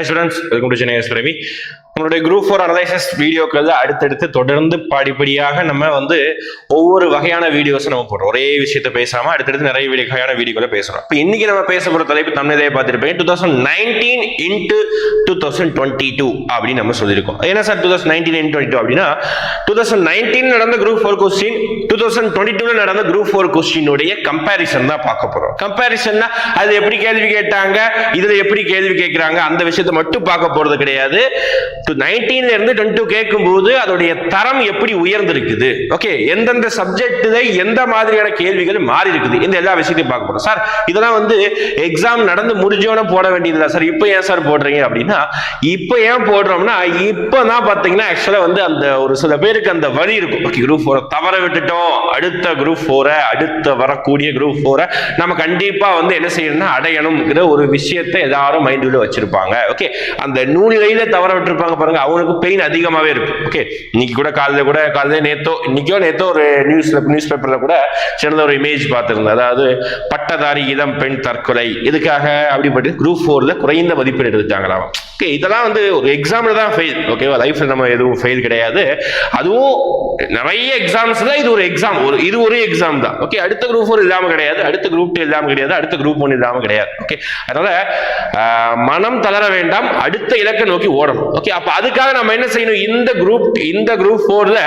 Hi students welcome to Chennai S Pravi நம்மளுடைய group four analysis வீடியோக்கள் அடுத்தடுத்து தொடர்ந்து படிப்படியாக நம்ம வந்து ஒவ்வொரு வகையான வீடியோஸ் நம்ம போடுறோம். ஒரே விஷயத்த பேசாம அடுத்தடுத்து நிறைய வீடியோ வகையான வீடியோக்களை பேசுறோம். இப்போ இன்னைக்கு நம்ம பேச போற தலைப்பு தமிழே பார்த்துருப்பேன். Two thousand nineteen into two thousand twenty two அப்படின்னு நம்ம சொல்லியிருக்கோம். என்ன sir two thousand nineteen in twenty two அப்படின்னா டூ தௌசண்ட் நைன்டீன் நடந்த group four question two thousand twenty டூல நடந்த குரூப் ஃபோர் கொஸ்டினுடைய கம்பாரிசன் தான் பார்க்க போறோம். கம்பாரிசன்னா அது எப்படி கேள்வி கேட்டாங்க இதுல எப்படி கேள்வி கேட்கிறாங்க அந்த விஷயத்தை மட்டும் பார்க்க போறது கிடையாது. நைன்டீன்ல இருந்து டென் டூ கேட்கும்போது அதோடைய தரம் எப்படி உயர்ந்திருக்குது? ஓகே எந்தெந்த சப்ஜெக்ட் எந்த மாதிரியான கேள்விகள் மாறி இருக்குது இந்த எல்லா விஷயத்தையும் பார்க்க போறோம். சார் இதெல்லாம் வந்து எக்ஸாம் நடந்து முடிஞ்சோட போட வேண்டியதில்லை சார் இப்போ ஏன் சார் போடுறீங்க அப்படின்னா இப்போ ஏன் போடுறோம்னா இப்போ தான் பார்த்தீங்கன்னா ஆக்சுவலாக வந்து அந்த ஒரு சில பேருக்கு அந்த வழி இருக்கும். ஓகே குரூப் ஃபோரை தவற விட்டுட்டோம். அடுத்த குரூப் ஃபோரை அடுத்த வரக்கூடிய குரூப் ஃபோரை நம்ம கண்டிப்பாக வந்து என்ன செய்யணும்னா அடையணுங்கிற ஒரு விஷயத்தை எல்லாரும் மைண்டில் வச்சிருப்பாங்க. ஓகே அந்த நூலிலையில தவற விட்டுருப்பாங்க. பாருங்க அவனுக்கு பெயின் அதிகமாகவே இருக்கு. ஓகே இன்னைக்கு கூட காலையில் கூட காலையில் நேத்தோ இன்னைக்கோ நேத்தோ ஒரு நியூஸ்ல நியூஸ் பேப்பர்ல கூட சிறந்த ஒரு இமேஜ் பார்த்துருந்தேன். அதாவது பட்டதாரி இளம் பெண் தற்கொலை. இதுக்காக அப்படிப்பட்டு குரூப் ஃபோர்ல குறைந்த மதிப்பெண் எடுத்துட்டாங்களாம். ஓகே இதெல்லாம் வந்து ஒரு எக்ஸாமில் தான் ஃபெயில் ஓகேவா லைஃப்பில் நம்ம எதுவும் ஃபெயில் கிடையாது. அதுவும் நிறைய எக்ஸாம்ஸ் தான் இது ஒரு எக்ஸாம் ஒரு இது ஒரு எக்ஸாம் தான். ஓகே அடுத்த குரூப் ஃபோர் இல்லாமல் கிடையாது. அடுத்த குரூப் டூ இல்லாமல் கிடையாது. அடுத்த குரூப் ஒன் இல்லாமல் கிடையாது. ஓகே அதனால மனம் தளர வேண்டாம். அடுத்த இலக்கை நோக்கி ஓடணும். ஓகே அப்போ அதுக்காக நம்ம என்ன செய்யணும்? இந்த குரூப் இந்த குரூப் ஃபோரில்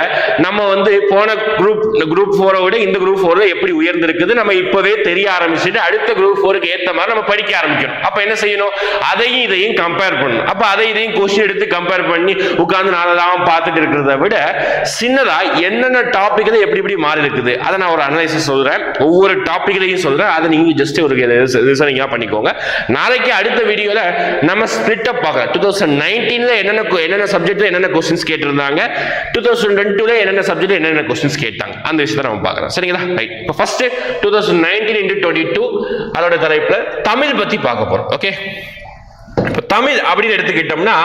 நம்ம வந்து போன குரூப் குரூப் ஃபோரை விட இந்த குரூப் ஃபோரில் எப்படி உயர்ந்திருக்குது நம்ம இப்போவே தெரிய ஆரம்பிச்சுட்டு அடுத்த குரூப் ஃபோருக்கு ஏற்ற மாதிரி நம்ம படிக்க ஆரம்பிக்கணும். அப்போ என்ன செய்யணும்? அதையும் இதையும் கம்பேர் பண்ணணும். அப்ப அதை இதையும் கொஸ்டின் எடுத்து கம்பேர் பண்ணி உட்கார்ந்து நாளெல்லாம் பார்த்துட்டு இருக்கிறத விட சின்னதா என்னென்ன டாபிக் எப்படி எப்படி மாறி இருக்குது? அதை நான் ஒரு அனலைசிஸ் சொல்றேன். ஒவ்வொரு டாபிக்லையும் சொல்றேன். அதை நீங்க ஜஸ்ட் ஒரு ரிசனிங்கா பண்ணிக்கோங்க. நாளைக்கு அடுத்த வீடியோல நம்ம ஸ்பிளிட் அப் பார்க்கலாம். டூ தௌசண்ட் நைன்டீன்ல என்னென்ன கொ- என்னென்ன சப்ஜெக்ட்ல என்னென்ன கொஸ்டின்ஸ் கேட்டிருந்தாங்க? டூ தௌசண்ட் டுவெண்ட்டில என்னென்ன சப்ஜெக்ட்ல என்னென்ன கொஸ்டின்ஸ் கேட்டாங்க? அந்த விஷயத்தை நம்ம பார்க்கலாம். சரிங்களா? ரைட் இப்போ first two thousand nineteen into twenty two அதோட தலைப்புல தமிழ் பத்தி பார்க்க போறோம். ஓகே தமிழ் அப்படின்னு எடுத்துக்கிட்டோம்னா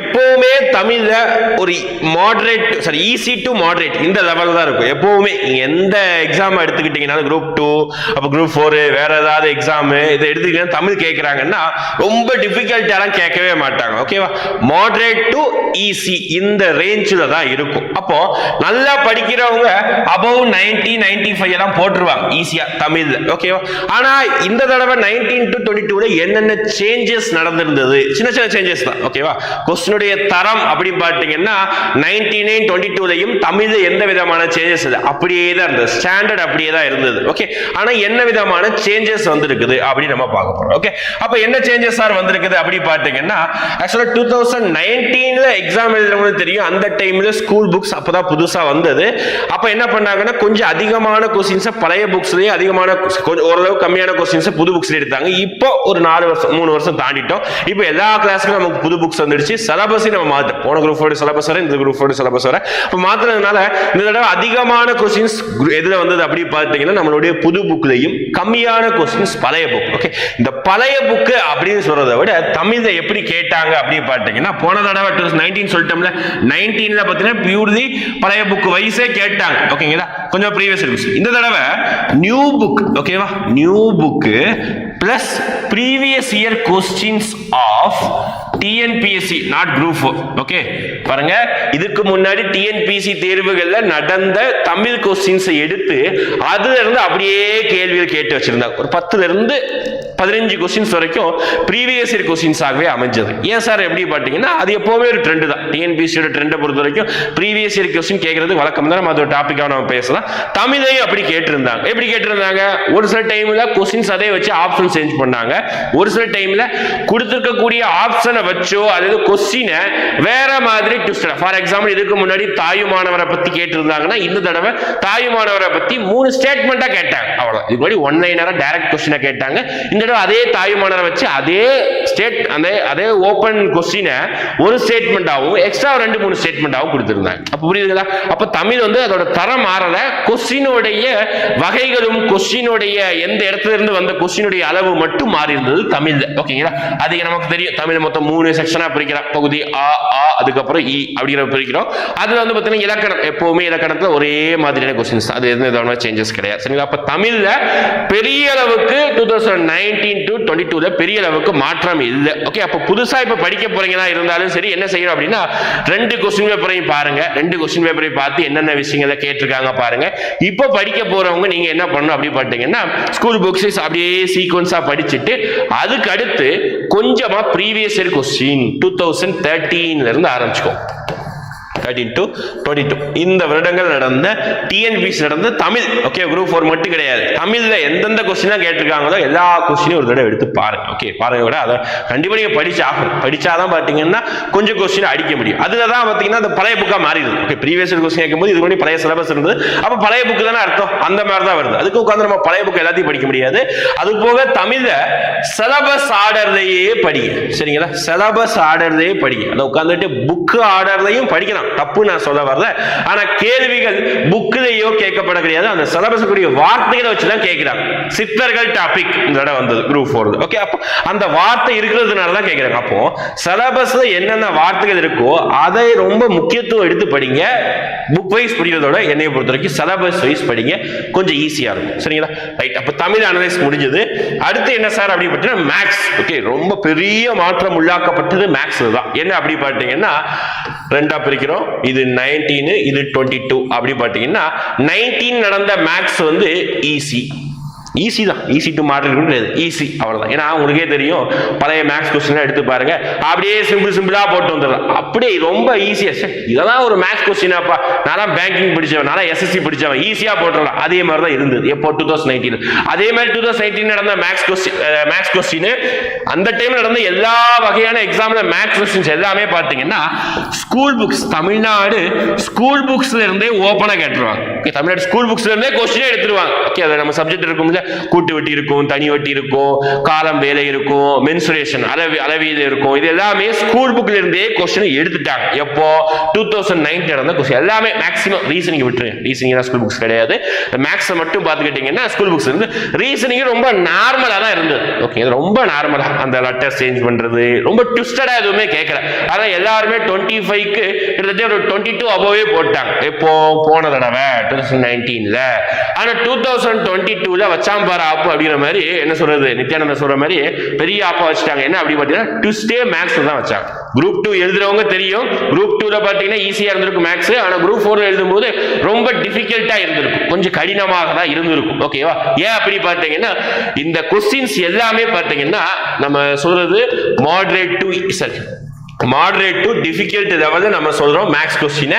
எப்போவுமே தமிழில் ஒரு moderate sorry easy to moderate இந்த லெவல் தான் இருக்கும். எப்போவுமே எந்த எக்ஸாம் எடுத்துக்கிட்டீங்கனாலும் குரூப் டூ அப்போ குரூப் ஃபோர் வேற ஏதாவது எக்ஸாமு இதை எடுத்துக்கிட்டீங்கன்னா தமிழ் கேட்குறாங்கன்னா ரொம்ப டிஃபிகல்ட்டாலாம் கேட்கவே மாட்டாங்க. ஓகேவா மாடரேட் டு ஈஸி இந்த ரேஞ்சில் தான் இருக்கும். அப்போ நல்லா படிக்கிறவங்க அபவ் நைன்டி நைன்டி ஃபைவ் எல்லாம் போட்டுருவாங்க ஈஸியாக தமிழில். ஓகேவா ஆனால் இந்த தடவை நைன்டீன் டு டுவெண்ட்டி டூவில் என்னென்ன சேஞ்சஸ் இருந்தது. சின்ன சின்ன சேஞ்சஸ் தான். ஓகேவா கொஸ்டினுடைய தரம் அப்படின்னு பார்த்தீங்கன்னா நைன்டி நைன் டுவெண்ட்டி டூலையும் தமிழ் எந்த விதமான சேஞ்சஸ் இல்லை. அப்படியே தான் இருந்தது. ஸ்டாண்டர்ட் அப்படியே தான் இருந்தது. ஓகே ஆனால் என்ன விதமான சேஞ்சஸ் வந்திருக்குது அப்படின்னு நம்ம பார்க்க போகிறோம் ஓகே அப்போ என்ன சேஞ்சஸ் சார் வந்திருக்குது அப்படி பார்த்தீங்கன்னா ஆக்சுவலாக டூ தௌசண்ட் நைன்டீனில் எக்ஸாம் எழுதுறவங்களுக்கு தெரியும். அந்த டைமில் ஸ்கூல் புக்ஸ் அப்பதான் புதுசாக வந்தது. அப்போ என்ன பண்ணாங்கன்னா கொஞ்சம் அதிகமான கொஸ்டின்ஸை பழைய புக்ஸ்லேயும் அதிகமான கொஞ்சம் ஓரளவு கம்மியான கொஸ்டின்ஸை புது புக்ஸ்ல எடுத்தாங்க. இப்போ ஒரு நாலு வருஷம் மூணு வருஷம் தாண்டிட்டோம். இப்போ எல்லா கிளாஸ்லயும் நமக்கு புது புக்ஸ் வந்துடுச்சு. சிலபஸையும் நம்ம மாற்றோம் போன குரூப்போட சிலபஸ் வர இந்த குரூப்போட சிலபஸ் வர. இப்போ மாத்துறதுனால இந்த தடவை அதிகமான கொஸ்டின்ஸ் எதுல வந்தது அப்படி பார்த்தீங்கன்னா நம்மளுடைய புது புக்லையும் கம்மியான கொஸ்டின்ஸ் பழைய புக் ஓகே இந்த பழைய புக்கு அப்படின்னு சொல்றதை விட தமிழ்ல எப்படி கேட்டாங்க அப்படின்னு பார்த்தீங்கன்னா போன தடவை டூ நைன்டீன் சொல்லிட்டோம்ல. நைன்டீன்ல பார்த்தீங்கன்னா பியூர்லி பழைய புக் வைஸே கேட்டாங்க. ஓகேங்களா கொஞ்சம் ப்ரீவியஸ் இருந்துச்சு. இந்த தடவை நியூ புக் ஓகேவா new book plus previous year questions of TNPSC not group okay பாருங்க. இதுக்கு முன்னாடி டிஎன்பிஎஸ்சி தேர்வுகள்ல நடந்த தமிழ் கொஸ்டின்ஸை எடுத்து அதுல இருந்து அப்படியே கேள்விகள் கேட்டு வச்சிருந்தாங்க. ஒரு பத்துல இருந்து பதினஞ்சு கொஸ்டின்ஸ் வரைக்கும் ப்ரீவியஸ் இயர் கொஸ்டின்ஸாகவே அமைஞ்சது. ஏன் சார் எப்படி பார்த்தீங்கன்னா அது எப்போவுமே ஒரு ட்ரெண்டு தான். டிஎன்பிசியோட ட்ரெண்டை பொறுத்த வரைக்கும் ப்ரீவியஸ் இயர் கொஸ்டின் கேட்கறது வழக்கம். தான் நம்ம அது ஒரு டாப்பிக்காக நம்ம பேசலாம். தமிழையும் அப்படி கேட்டிருந்தாங்க. எப்படி கேட்டிருந்தாங்க? ஒரு சில டைமில் கொஸ்டின்ஸ் அதே வச்சு ஆப்ஷன் சேஞ்ச் பண்ணாங்க. ஒரு சில டைமில் கொடுத்துருக்கக்கூடிய ஆப்ஷனை வச்சோ அதாவது கொஸ்டினை வேற மாதிரி ட்விஸ்ட் ஃபார் எக்ஸாம்பிள் இதுக்கு முன்னாடி தாயுமானவரை பற்றி கேட்டிருந்தாங்கன்னா இந்த தடவை தாயுமானவரை பற்றி மூணு ஸ்டேட்மெண்ட்டாக கேட்டாங்க. அவ்வளோ இதுக்கு முன்னாடி ஒன் லைனரா டைரக்ட் கொஸ்டினை கேட்டாங்க. இந்த தடவை அதே தாயுமானவரை வச்சு அதே ஸ்டேட் அந்த அதே ஓப்பன் கொஸ்டினை ஒரு ஸ்டேட்மெண்ட்டாகவும் எக்ஸ்ட்ரா ரெண்டு மூணு ஸ்டேட்மெண்ட்டாகவும் கொடுத்துருந்தாங்க. அப்போ புரியுதுங்களா? அப்போ தமிழ் வந்து அதோட தரம் மாறலை. கொஸ்டினுடைய வகைகளும் கொஸ்டினுடைய எந்த இடத்துல இருந்து வந்த கொஸ்டினுடைய அளவு மட்டும் மாறி இருந்தது தமிழ். ஓகேங்களா? அது நமக்கு தெரியும். தமிழ் மொத்தம் மூணு செக்ஷனாக பிரிக்கிறோம் பகுதி ஆ ஆ அதுக்கப்புறம் இ அப்படிங்கிற பிரிக்கிறோம். அதில் வந்து பார்த்தீங்கன்னா இலக்கணம். எப்பவுமே இலக்கணத்தில் ஒரே மாதிரியான கொஸ்டின்ஸ் அது எந்த விதமான சேஞ்சஸ் கிடையாது. சரிங்களா? அப்போ தமிழில் பெரிய அளவுக்கு two thousand nine nineteen to twenty டூல பெரிய அளவுக்கு மாற்றம் இல்லை. ஓகே அப்போ புதுசா இப்போ படிக்க போறீங்களா இருந்தாலும் சரி என்ன செய்யணும் அப்படின்னா ரெண்டு கொஸ்டின் பேப்பரையும் பாருங்க. ரெண்டு கொஸ்டின் பேப்பரையும் பார்த்து என்னென்ன விஷயங்களை கேட்டிருக்காங்க பாருங்க. இப்போ படிக்க போறவங்க நீங்க என்ன பண்ணணும் அப்படி பார்த்தீங்கன்னா ஸ்கூல் புக்ஸ் அப்படியே சீக்வன்ஸாக படிச்சுட்டு அதுக்கு அடுத்து கொஞ்சமா previous year question two thousand தேர்ட்டீன்ல இருந்து ஆரம்பிச்சுக்கோ தேர்ட்டின் டு டுவெண்ட்டி டூ இந்த வருடங்கள் நடந்த டிஎன்பிசி நடந்த தமிழ் ஓகே குரூப் ஃபோர் மட்டும் கிடையாது. தமிழ்ல எந்தெந்த கொஸ்டினாக கேட்டிருக்காங்களோ எல்லா கொஸ்டினையும் ஒரு தடவை எடுத்து பாருங்க ஓகே பாருங்க விட அதை கண்டிப்பாக நீங்கள் படிச்சு ஆகணும் படிச்சாதான் பார்த்தீங்கன்னா கொஞ்சம் கொஸ்டின் அடிக்க முடியும். அதுல தான் பார்த்தீங்கன்னா அந்த பழைய புக்காக மாறிடுது. ஓகே ப்ரீவியஸ் கொஸ்டின் கேட்கும்போது இது பண்ணி பழைய சிலபஸ் இருந்தது. அப்போ பழைய புக்கு தானே அர்த்தம்? அந்த மாதிரி தான் வருது. அதுக்கு உட்காந்து நம்ம பழைய புக் எல்லாத்தையும் படிக்க முடியாது. அது போக தமிழ்ல சிலபஸ் ஆர்டர்லையே படிங்க. சரிங்களா? சிலபஸ் ஆர்டர்லையே படிங்க. அதை உட்காந்துட்டு புக்கு ஆர்டர்லையும் படிக்கலாம். தப்பு நான் சொல்ல வரல. ஆனா கேள்விகள் புக்கிலேயோ கேட்கப்பட கிடையாது. அந்த சிலபஸ் கூடிய வார்த்தைகளை வச்சு தான் கேட்கிறாங்க. சித்தர்கள் டாபிக் இந்த தடவை வந்தது குரூப் ஃபோர் ஓகே அப்போ அந்த வார்த்தை இருக்கிறதுனால தான் கேட்குறாங்க. அப்போ சிலபஸ்ல என்னென்ன வார்த்தைகள் இருக்கோ அதை ரொம்ப முக்கியத்துவம் எடுத்து படிங்க. புக் வைஸ் படிக்கிறதோட என்னைய பொறுத்த வரைக்கும் சிலபஸ் வைஸ் படிங்க. கொஞ்சம் ஈஸியா இருக்கும். சரிங்களா? ரைட் அப்போ தமிழ் அனலைஸ் முடிஞ்சது. அடுத்து என்ன சார் அப்படி பார்த்தீங்கன்னா மேக்ஸ் ஓகே ரொம்ப பெரிய மாற்றம் உள்ளாக்கப்பட்டது மேக்ஸ் தான். என்ன அப்படி பார்த்தீங்கன்னா ரெண்டா பிரிக்கிறோம். இது நைன்டீன் இது டுவெண்ட்டி டூ அப்படி பார்த்தீங்கன்னா நைன்டீன் நடந்த மேக்ஸ் வந்து ஈஸி ஈஸி தான். ஈஸி டு மாடல் கிடையாது. ஈஸி அவ்வளோதான் ஏன்னா உங்களுக்கே தெரியும். பழைய மேக்ஸ் கொஸ்டின்லாம் எடுத்து பாருங்க. அப்படியே சிம்பிள் சிம்பிளாக போட்டு வந்துடலாம். அப்படியே ரொம்ப ஈஸியாக சார் இதெல்லாம் ஒரு மேக்ஸ் கொஸ்டினாப்பா நான் பேங்கிங் படித்தவன் நான் எஸ்எஸ்சி படித்தவன் ஈஸியாக போட்டுடலாம். அதே மாதிரி தான் இருந்தது. எப்போ? டூ தௌசண்ட் நைன்டீன் அதே மாதிரி டூ தௌசண்ட் நைன்டீன் நடந்த மேக்ஸ் கொஸ்டின் மேக்ஸ் கொஸ்டின் அந்த டைமில் நடந்த எல்லா வகையான எக்ஸாமில் மேக்ஸ் கொஸ்டின்ஸ் எல்லாமே பார்த்தீங்கன்னா ஸ்கூல் புக்ஸ் தமிழ்நாடு ஸ்கூல் புக்ஸ்ல இருந்தே கேட்டுருவாங்க. ஓகே தமிழ்நாடு ஸ்கூல் புக்ஸ்ல இருந்தே கொஸ்டினே எடுத்துருவாங்க. ஓகே அதை நம்ம சப்ஜெக்ட் இருக்கும்ல கூட்டு வட்டி இருக்கும் தனி வட்டி இருக்கும் காலம் வேலை இருக்கும் மென்சுரேஷன் அளவி அளவீது இருக்கும். இது எல்லாமே ஸ்கூல் புக்ல இருந்தே கொஸ்டின் எடுத்துட்டாங்க. எப்போ? டூ தௌசண்ட் நைன் நடந்த கொஸ்டின் எல்லாமே மேக்ஸிமம் ரீசனிங் விட்டுருங்க. ரீசனிங் ஸ்கூல் புக்ஸ் கிடையாது. மேக்ஸை மட்டும் பார்த்துக்கிட்டீங்கன்னா ஸ்கூல் புக்ஸ் இருந்து ரீசனிங் ரொம்ப நார்மலா தான் இருந்தது. ஓகே இது ரொம்ப நார்மலா அந்த லெட்டர் சேஞ்ச் பண்றது ரொம்ப ட்விஸ்டடா எதுவுமே கேட்கல ஆனால் எல்லாருமே டுவெண்ட்டி ஃபைவ்க்கு கிட்டத்தட்ட ஒரு டுவெண்ட்டி டூ அபோவே போட்டாங்க. எப்போ? போன தடவை டூ தௌசண்ட் நைன்டீன்ல ஆனால் டூ தௌசண்ட் டுவெண்ட்டி டூல வச்சாம் பாரு ஆப்பு அப்படிங்கிற மாதிரி என்ன சொல்றது? நித்யானந்த சொல்ற மாதிரி பெரிய ஆப்பா வச்சுட்டாங்க. என்ன அப்படி பார்த்தீங்கன்னா டுஸ்டே மேக்ஸ் தான் வச்சாங்க. குரூப் டூ எழுதுறவங்க தெரியும். குரூப் டூல பாத்தீங்கன்னா ஈஸியா இருந்திருக்கும் மேக்ஸ் ஆனா குரூப் ஃபோர் எழுதும்போது ரொம்ப டிஃபிகல்ட்டா இருந்திருக்கும். கொஞ்சம் கடினமாக தான் இருந்திருக்கும். ஓகேவா ஏன் அப்படி பார்த்தீங்கன்னா இந்த கொஸ்டின்ஸ் எல்லாமே பார்த்தீங்கன்னா நம்ம சொல்றது மாடரேட் டு சரி மாடரேட் டு டிஃபிகல்ட் அதாவது நம்ம சொல்றோம் மேக்ஸ் கொஸ்டினை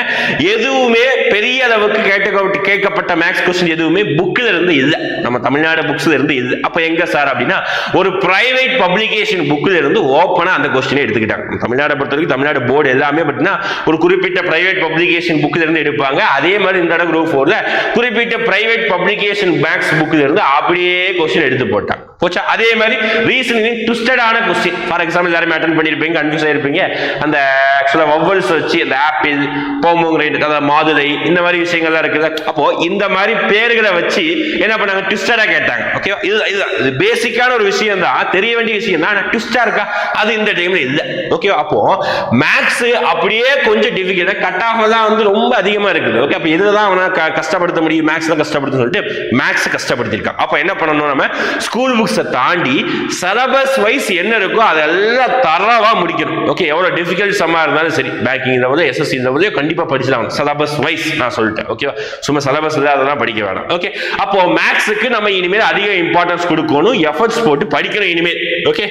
எதுவுமே பெரிய அளவுக்கு கேட்ட கேட்கப்பட்ட மேக்ஸ் கொஸ்டின் எதுவுமே புக்கில் இருந்து இல்லை. நம்ம தமிழ்நாடு புக்ஸ்ல இருந்து இல்லை. அப்போ எங்க சார் அப்படின்னா ஒரு பிரைவேட் பப்ளிகேஷன் புக்கில் இருந்து ஓப்பனாக அந்த கொஸ்டினை எடுத்துக்கிட்டாங்க. தமிழ்நாடு பொறுத்த வரைக்கும் தமிழ்நாடு போர்டு எல்லாமே பார்த்தீங்கன்னா ஒரு குறிப்பிட்ட பிரைவேட் பப்ளிகேஷன் புக்கில் இருந்து எடுப்பாங்க. அதே மாதிரி இந்த குரூப் ஃபோரில் குறிப்பிட்ட பிரைவேட் பப்ளிகேஷன் மேக்ஸ் புக்கில் இருந்து அப்படியே கொஸ்டின் எடுத்து போட்டாங்க. போச்சா? அதே மாதிரி ரீசனிங் ட்விஸ்டடான கொஸ்டின் ஃபார் எக்ஸாம்பிள் எல்லாருமே அட்டன் பண்ணியிருப்பீங்க கன்ஃபியூஸ் ஆயிருப்பீங்க. அந்த ஆக்சுவலாக வவ்வல்ஸ் வச்சு அந்த ஆப்பிள் போமோகிரேட் அதாவது மாதுளை இந்த மாதிரி விஷயங்கள்லாம் இருக்குது. அப்போ இந்த மாதிரி பேர்களை வச்சு என்ன பண்ணாங்க? ட்விஸ்டடாக கேட்டாங்க. ஓகே இது இது இது பேசிக்கான ஒரு விஷயம் தான் தெரிய வேண்டிய விஷயம் தான். ஆனால் ட்விஸ்டாக இருக்கா? அது இந்த டைம்ல இல்லை. ஓகே அப்போ மேக்ஸ் அப்படியே கொஞ்சம் டிஃபிகல்ட் கட் ஆஃப் தான் வந்து ரொம்ப அதிகமாக இருக்குது. ஓகே அப்போ இதுதான் அவனை க- கஷ்டப்படுத்த முடியும். மேக்ஸ் தான் கஷ்டப்படுத்த சொல்லிட்டு மேக்ஸ் கஷ்டப்படுத்திருக்கான் அப்போ என்ன பண்ணணும் நம்ம? ஸ்கூல் புக்ஸை தாண்டி சிலபஸ் வைஸ் என்ன இருக்கோ அதெல்லாம் தரவாக முடிக்கணும். ஓகே எவ்வளோ டிஃபிகல்ட் சம்மா இருந்தாலும் சரி. பேக்கிங் லெவலோ எஸ்எஸ்சி லெவலோ கண்டிப்பாக படிச்சிடலாம். சிலபஸ் வைஸ் நான் சொல்லிட்டேன். ஓகேவா சும்மா சிலபஸ் அதெல்லாம் படிக்க வேணாம். ஓகே அப்போ மேக்ஸுக்கு நம்ம இனிமேல் அதிக இம்பார்ட்டன்ஸ் கொடுக்கணும். எஃபர்ட்ஸ் போட்டு படிக்கணும் இனிமேல். ஓகே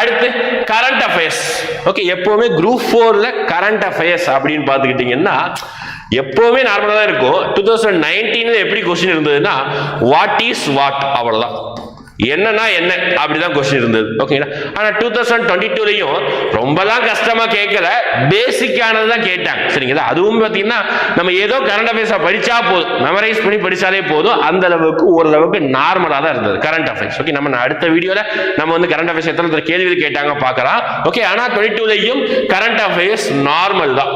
அடுத்து கரண்ட் அஃபேர்ஸ் ஓகே எப்பவுமே குரூப் ஃபோரில் கரண்ட் அஃபேர்ஸ் அப்படின்னு பார்த்துக்கிட்டிங்கன்னா எப்பவுமே நார்மலாக தான் இருக்கும். டூ தௌசண்ட் நைன்டீனில் எப்படி கொஸ்டின் இருந்ததுன்னா வாட் இஸ் வாட் அவ்வளோதான் என்னன்னா என்ன? அப்படிதான் கொஸ்டின் இருந்தது. ஓகேங்களா ஆனா டூ தௌசண்ட் டுவெண்ட்டி டூலையும் ரொம்பலாம் கஷ்டமா கேட்கல. பேசிக்கானது தான் கேட்டாங்க. சரிங்களா? அதுவும் பார்த்தீங்கன்னா நம்ம ஏதோ கரண்ட் அஃபேர்ஸா படிச்சா போதும். மெமரைஸ் பண்ணி படிச்சாலே போதும். அந்த அளவுக்கு ஓரளவுக்கு நார்மலா தான் இருந்தது கரண்ட் அஃபேர்ஸ் ஓகே நம்ம அடுத்த வீடியோல நம்ம வந்து கரண்ட் அஃபேர்ஸ் எத்தனை கேள்விகள் கேட்டாங்க பார்க்கலாம். ஓகே ஆனா டுவெண்ட்டி டூலையும் கரண்ட் அஃபேர்ஸ் நார்மல் தான்.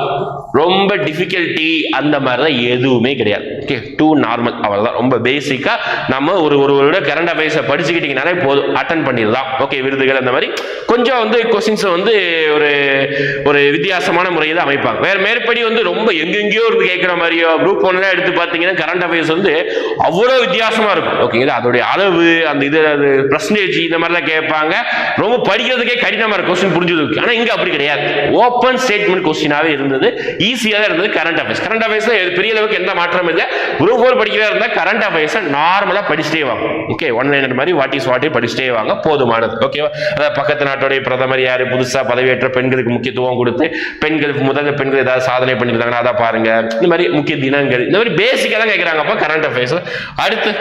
ரொம்ப டிஃபிகல்ட்டி அந்த மாதிரிலாம் எதுவுமே கிடையாது. ஓகே டூ நார்மல் அவ்வளோதான் ரொம்ப பேசிக்காக நம்ம ஒரு ஒருவரோட கரண்ட் அஃபேர்ஸை படிச்சுக்கிட்டீங்கனாலே போதும். அட்டன் பண்ணிடலாம். ஓகே விருதுகள் அந்த மாதிரி. கொஞ்சம் வந்து கொஸ்டின்ஸை வந்து ஒரு ஒரு வித்தியாசமான முறையில் அமைப்பாங்க. வேற மேற்படி வந்து ரொம்ப எங்கெங்கேயோ இருந்து கேட்குற மாதிரியோ குரூப் ஒன்லாம் எடுத்து பார்த்தீங்கன்னா கரண்ட் அஃபேர்ஸ் வந்து அவ்வளோ வித்தியாசமாக இருக்கும். ஓகேங்களா அதோடைய அளவு அந்த இது அது பர்சன்டேஜ் இந்த மாதிரிலாம் கேட்பாங்க. ரொம்ப படிக்கிறதுக்கே கடினமாக இருக்கும். கொஸ்டின் புரிஞ்சதுக்கு ஆனால் இங்கே அப்படி கிடையாது. ஓப்பன் ஸ்டேட்மெண்ட் கொஸ்டினாகவே இருந்தது. ஈஸியாக தான் இருந்தது கரண்ட் அஃபேர்ஸ் கரண்ட் அஃபேர்ஸ்ல பெரிய அளவுக்கு எந்த மாற்றமும் இல்லை. குரூப் ஃபோர் படிக்கிறதா இருந்தால் கரண்ட் அஃபேர்ஸை நார்மலாக படிச்சுட்டே வாங்க. ஓகே ஒன் லைனர் மாதிரி வாட் இஸ் வாட்டே படிச்சுட்டே வாங்க. போதுமானது. ஓகேவா அதாவது பக்கத்து நாட்டுடைய பிரதமர் யார்? புதுசாக பதவியேற்ற பெண்களுக்கு முக்கியத்துவம் கொடுத்து பெண்களுக்கு முதல்ல பெண்கள் ஏதாவது சாதனை பண்ணியிருந்தாங்கன்னா அதை பாருங்க. இந்த மாதிரி முக்கிய தினங்கள். இந்த மாதிரி பேசிக்காக தான் கேட்குறாங்கப்பா கரண்ட் அஃபேர்ஸ் அடுத்து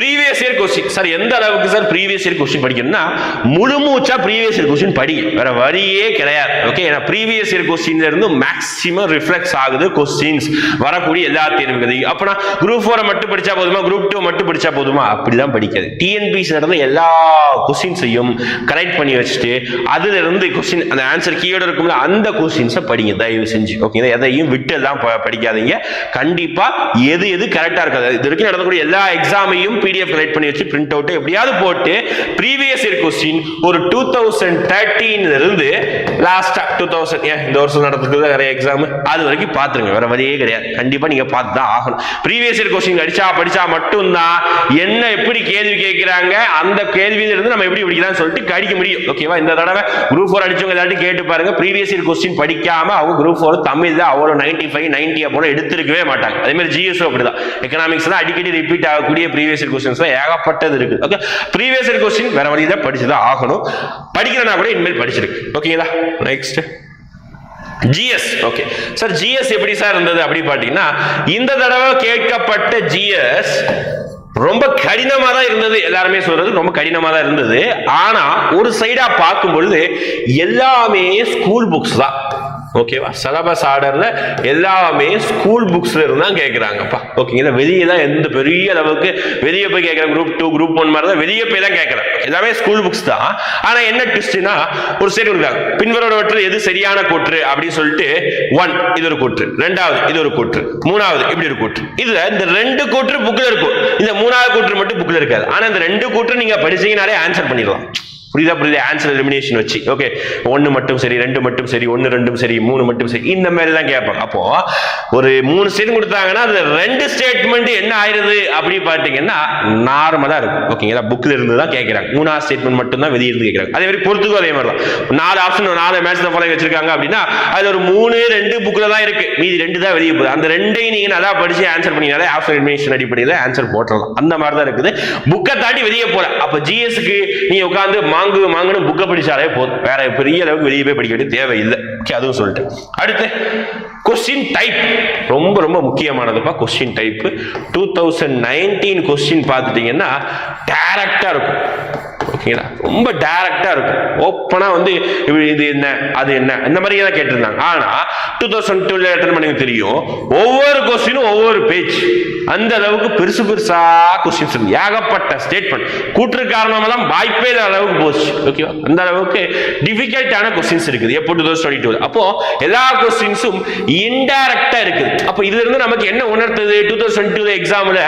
ப்ரீவியஸ் இயர் கொஸ்டின் சார் எந்த அளவுக்கு சார் ப்ரீவியஸ் இயர் கொஸ்டின் படிக்கணும்னா முழு மூச்சா ப்ரீவியஸ் இயர் கொஸ்டின் படிங்க. வேற வரியே கிடையாது. ஓகே ஏன்னா ப்ரீவியஸ் இயர் கொஸ்டின்ல இருந்து மேக்ஸிமம் ரிஃப்ளெக்ஸ் ஆகுது கொஸ்டின்ஸ் வரக்கூடிய எல்லா தேர்வுகள் அப்பனா குரூப் ஃபோரை மட்டும் படிச்சா போதுமா? குரூப் டூ மட்டும் படிச்சா போதுமா? அப்படிதான் படிக்காது. டிஎன்பிசி நடந்த எல்லா கொஸ்டின்ஸையும் கரெக்ட் பண்ணி வச்சுட்டு அதுல இருந்து கொஸ்டின் அந்த ஆன்சர் கீயோட இருக்கும்ல அந்த கொஸ்டின்ஸை படிங்க. தயவு செஞ்சு. ஓகே எதையும் விட்டு எல்லாம் ப- படிக்காதீங்க. கண்டிப்பா எது எது கரெக்டா இருக்காது. இது வரைக்கும் நடந்தக்கூடிய எல்லா எக்ஸாம் எக்ஸாமையும் பிடிஎஃப் கலெக்ட் பண்ணி வச்சு பிரிண்ட் அவுட் எப்படியாவது போட்டு ப்ரீவியஸ் இயர் கொஸ்டின் ஒரு டூ தௌசண்ட் தேர்ட்டீன்ல இருந்து லாஸ்டா டூ தௌசண்ட் ஏன் இந்த வருஷம் நடந்துருக்கு நிறைய எக்ஸாம் அது வரைக்கும் பார்த்துருங்க வேற வழியே கிடையாது. கண்டிப்பா நீங்க பார்த்து தான் ஆகணும். ப்ரீவியஸ் இயர் கொஸ்டின் அடிச்சா படிச்சா மட்டும்தான். என்ன எப்படி கேள்வி கேட்கிறாங்க அந்த கேள்வியில இருந்து நம்ம எப்படி படிக்கலாம்னு சொல்லிட்டு கடிக்க முடியும். ஓகேவா இந்த தடவை குரூப் ஃபோர் அடிச்சவங்க எல்லாத்தையும் கேட்டு பாருங்க. ப்ரீவியஸ் இயர் கொஸ்டின் படிக்காம அவங்க குரூப் ஃபோர் தமிழ் தான் அவ்வளோ நைன்டி ஃபைவ் நைன்டி அப்போ எடுத்திருக்கவே மாட்டாங்க. அதே மாதிரி ஜிஎஸ்ஓ அப்படிதான். எக்கனாமிக்ஸ் தான் அடிக்கடி ரிப்பீட் ஆகக்கூடிய ப்ரீவியஸ் கொஸ்டின்ஸ்ல ஏகப்பட்டது இருக்கு. ஓகே ப்ரீவியஸ் கொஸ்டின் வேற வழி தான் படிச்சுதான் ஆகணும். படிக்கிறனா கூட இனிமேல் படிச்சிருக்கு. ஓகேங்களா next GS okay sir GS எப்படி சார் இருந்தது அப்படி பார்த்தீங்கன்னா இந்த தடவை கேட்கப்பட்ட ஜிஎஸ் ரொம்ப கடினமா தான் இருந்தது. எல்லாருமே சொல்றது ரொம்ப கடினமா தான் இருந்தது. ஆனா ஒரு சைடா பார்க்கும் பொழுது எல்லாமே ஸ்கூல் புக்ஸ் தான். ஓகேவா சிலபஸ் ஆர்டர்ல எல்லாமே ஸ்கூல் புக்ஸ்ல இருந்து தான் கேட்குறாங்கப்பா ஓகேங்களா வெளியே தான் எந்த பெரிய அளவுக்கு வெளியே போய் கேட்குற குரூப் டூ குரூப் ஒன் மாதிரி தான் வெளியே போய் தான் கேட்குறேன் எல்லாமே ஸ்கூல் புக்ஸ் தான். ஆனா என்ன ட்விஸ்ட்னா ஒரு சைடு இருக்காங்க பின்வரோடவற்றில் எது சரியான கூற்று அப்படின்னு சொல்லிட்டு ஒன் இது ஒரு கூற்று. ரெண்டாவது இது ஒரு கூற்று. மூணாவது இப்படி ஒரு கூற்று. இதுல இந்த ரெண்டு கூற்று புக்ல இருக்கும். இந்த மூணாவது கூற்று மட்டும் புக்ல இருக்காது. ஆனா இந்த ரெண்டு கூற்று நீங்க படிச்சீங்கனாலே ஆன்சர் பண்ணிடலாம். புரியுதா புரியுதா? ஆன்சர் எலிமினேஷன் வச்சு. ஓகே ஒன்று மட்டும் சரி ரெண்டு மட்டும் சரி ஒன்று ரெண்டும் சரி மூணு மட்டும் சரி இந்த மாதிரி தான் கேட்பாங்க. அப்போ ஒரு மூணு ஸ்டேட் கொடுத்தாங்கன்னா அது ரெண்டு ஸ்டேட்மெண்ட் என்ன ஆயிருது அப்படின்னு பார்த்தீங்கன்னா நார்மலாக இருக்கும். ஓகேங்களா புக்கில் இருந்து தான் கேட்குறாங்க மூணாவது ஸ்டேட்மெண்ட் மட்டும் தான் வெளியே இருந்து கேட்குறாங்க அதே மாதிரி பொறுத்துக்கும் அதே மாதிரி தான் நாலு ஆப்ஷன் நாலு மேட்ச் தான் ஃபாலோ வச்சிருக்காங்க அப்படின்னா அதில் ஒரு மூணு ரெண்டு புக்கில் தான் இருக்கு. மீதி ரெண்டு தான் வெளியே போகுது. அந்த ரெண்டையும் நீங்கள் நல்லா படிச்சு ஆன்சர் பண்ணினாலே ஆப்ஷன் இன்ஃபர்மேஷன் அடிப்படையில் ஆன்சர் போட்டுடலாம் அந்த மாதிரி தான் இருக்குது புக்கை தாண்டி வெளியே போல. அப்போ ஜிஎஸ்க்கு நீ உட்காந்து மாங்கு மாங்குன்னு புக்கை படிச்சாலே போதும். வேற பெரிய அளவுக்கு வெளியே போய் படிக்க வேண்டிய தேவையில்லை. ஓகே அதுவும் சொல்லிட்டு அடுத்து கொஸ்டின் டைப் ரொம்ப ரொம்ப முக்கியமானதுப்பா question type two thousand nineteen question பார்த்துட்டீங்கன்னா டேரக்டாக இருக்கும். ஓகேங்களா? ரொம்ப டைரக்டா இருக்கும். ஓப்பனா வந்து இது என்ன அது என்ன இந்த மாதிரி தான் கேட்டிருந்தாங்க. ஆனா டூ தௌசண்ட் டூல அட்டன் பண்ணி தெரியும். ஒவ்வொரு கொஸ்டினும் ஒவ்வொரு பேஜ் அந்த அளவுக்கு பெருசு பெருசா கொஸ்டின்ஸ் இருக்கு. ஏகப்பட்ட ஸ்டேட்மெண்ட் கூற்று காரணமெல்லாம் வாய்ப்பே இல்லாத அளவுக்கு போச்சு. ஓகேவா அந்த அளவுக்கு டிஃபிகல்ட்டான கொஸ்டின்ஸ் இருக்குது. எப்போ டூ தௌசண்ட் டுவெண்ட்டி டூ அப்போ எல்லா கொஸ்டின்ஸும் இன்டைரக்டா இருக்குது. அப்போ இதுல இருந்து நமக்கு என்ன உணர்த்துது? டூ தௌசண்ட் டூ எக்ஸாம்ல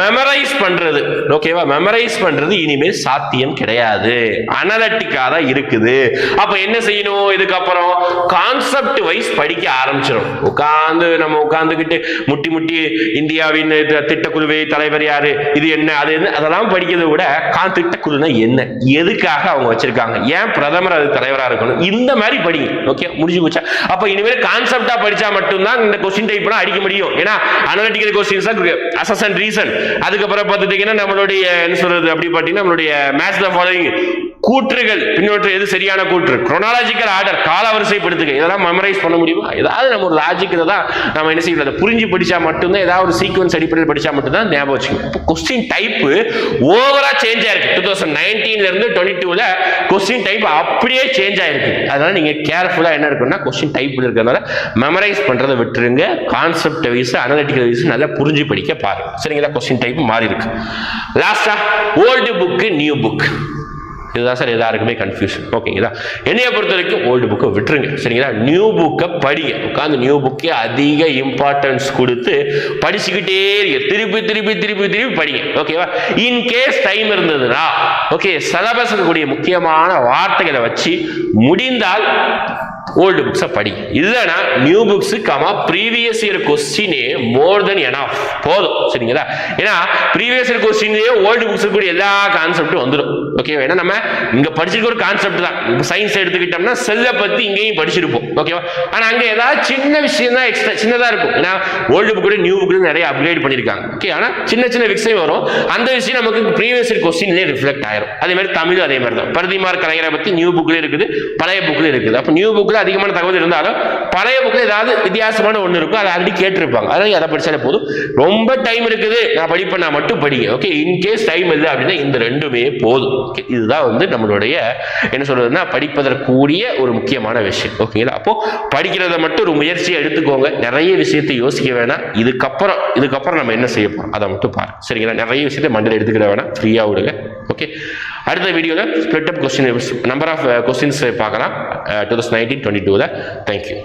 மெமரைஸ் பண்றது. ஓகேவா மெமரைஸ் பண்றது இனிமேல் சாத்தியம் கிடையாது கிடையாது. அனலட்டிக்கா தான் இருக்குது. அப்போ என்ன செய்யணும்? இதுக்கப்புறம் கான்செப்ட் வைஸ் படிக்க ஆரம்பிச்சிடும் உட்காந்து நம்ம உட்காந்துக்கிட்டு முட்டி முட்டி இந்தியாவின் திட்டக்குழுவை தலைவர் யாரு? இது என்ன? அது என்ன? அதெல்லாம் படிக்கிறதை விட கான் திட்டக்குழுனா என்ன? எதுக்காக அவங்க வச்சிருக்காங்க? ஏன் பிரதமர் அது தலைவராக இருக்கணும்? இந்த மாதிரி படிங்க ஓகே முடிஞ்சு போச்சா? அப்போ இனிமேல் கான்செப்டா படிச்சா மட்டும்தான் இந்த கொஸ்டின் டைப்லாம் அடிக்க முடியும். ஏன்னா analytical questions assess and reason அதுக்கப்புறம் பார்த்துட்டீங்கன்னா நம்மளுடைய என்ன சொல்றது? அப்படி பார்த்தீங்கன்னா நம்மளுடைய மேட்ச் ஃபாலோயிங் கூற்றுகள். பின்னோற்று எது? சரியான கூற்று. குரோனாலஜிக்கல் ஆர்டர் காலவரிசைப்படுத்துக. இதெல்லாம் மெமரைஸ் பண்ண முடியுமா? ஏதாவது நம்ம ஒரு லாஜிக்கில் தான் நம்ம என்ன செய்யலாம் அதை புரிஞ்சு படித்தா மட்டும்தான் ஏதாவது ஒரு சீக்வன்ஸ் அடிப்படையில் படித்தா மட்டும்தான் ஞாபகம் வச்சுக்கணும். இப்போ கொஸ்டின் டைப் ஓவராக சேஞ்ச் ஆயிருக்கு. டூ தௌசண்ட் நைன்டீன்லேருந்து டுவெண்ட்டி டூவில் கொஸ்டின் டைப் அப்படியே சேஞ்ச் ஆயிருக்கு. அதனால நீங்கள் கேர்ஃபுல்லாக என்ன இருக்குன்னா கொஸ்டின் டைப்பில் இருக்கிறதுனால மெமரைஸ் பண்ணுறத விட்டுருங்க. கான்செப்ட் வைஸ் அனலிட்டிக்கல் வைஸ் நல்லா புரிஞ்சு படிக்க பாருங்க. சரிங்களா? கொஸ்டின் டைப் மாறி இருக்கு. லாஸ்டா ஓல்டு புக்கு நியூ புக் இதுதான் சார் எல்லாருக்குமே கன்ஃபியூஷன் ஓகேங்களா? என்னைய பொறுத்த வரைக்கும் ஓல்டு புக்கை விட்டுருங்க. சரிங்களா? நியூ புக்கை படிங்க. உட்காந்து நியூ புக்கே அதிக இம்பார்ட்டன்ஸ் கொடுத்து படிச்சுக்கிட்டே இருங்க. திருப்பி திருப்பி திருப்பி திருப்பி படிங்க. ஓகேவா? இன்கேஸ் டைம் இருந்ததுன்னா ஓகே சிலபஸ் கூடிய முக்கியமான வார்த்தைகளை வச்சு முடிந்தால் ஓல்டு புக்ஸை படி. இல்லைன்னா new books comma previous year கொஸ்டினே more then enough போதும். சரிங்களா? ஏன்னா ப்ரீவியஸ் இயர் கொஸ்டின்லேயே ஓல்டு புக்ஸ் கூட எல்லா கான்செப்டும் வந்துடும் ஓகேவா ஏன்னா நம்ம இங்கே படிச்சிருக்க ஒரு கான்செப்ட் தான். சயின்ஸ் எடுத்துக்கிட்டோம்னா செல்லை பற்றி இங்கேயும் படிச்சிருப்போம். ஓகேவா ஆனால் அங்கே ஏதாவது சின்ன விஷயம் தான் எக்ஸ்ட்ரா சின்னதாக இருக்கும். ஏன்னா ஓல்டு புக்கு நியூ புக்கு நிறைய அப்கிரேட் பண்ணியிருக்காங்க ஓகே ஆனால் சின்ன சின்ன விஷயம் வரும். அந்த விஷயம் நமக்கு ப்ரீவியஸ் இயர் கொஸ்டின்லேயே ரிஃப்ளெக்ட் ஆயிரும். அதே மாதிரி தமிழும் அதே மாதிரி தான். பரதிமார் கலைஞரை பற்றி நியூ புக்கில் இருக்குது பழைய புக்கில் இருக்குது. அப்போ நியூ புக்கில் அதிகமான தகவல் இருந்தாலும் பழைய புக்கில் ஏதாவது வித்தியாசமான ஒன்று இருக்கும் அதை ஆல்ரெடி கேட்டிருப்பாங்க. அதனால் அதை படித்தாலே போதும். ரொம்ப டைம் இருக்குது. நான் படிப்பேன் நான் மட்டும் படிங்க ஓகே இன்கேஸ் டைம் இல்லை அப்படின்னா இந்த ரெண்டுமே போதும் ஓகே இதுதான் வந்து நம்மளுடைய என்ன சொல்றதுன்னா படிப்பதற்குரிய ஒரு முக்கியமான விஷயம் ஓகேங்களா அப்போ படிக்கிறத மட்டும் ஒரு முயற்சியை எடுத்துக்கோங்க. நிறைய விஷயத்தை யோசிக்க வேணாம். இதுக்கப்புறம் இதுக்கப்புறம் நம்ம என்ன செய்ய போகிறோம் அதை மட்டும் பாருங்க. சரிங்களா? நிறைய விஷயத்தை மண்டல எடுத்துக்கிட வேணாம். ஃப்ரீயாக விடுங்க ஓகே அடுத்த வீடியோவில் split up question number of questions பார்க்கலாம். டூ தௌசண்ட் நைன்டீன் டுவெண்ட்டி டூவில் தேங்க்யூ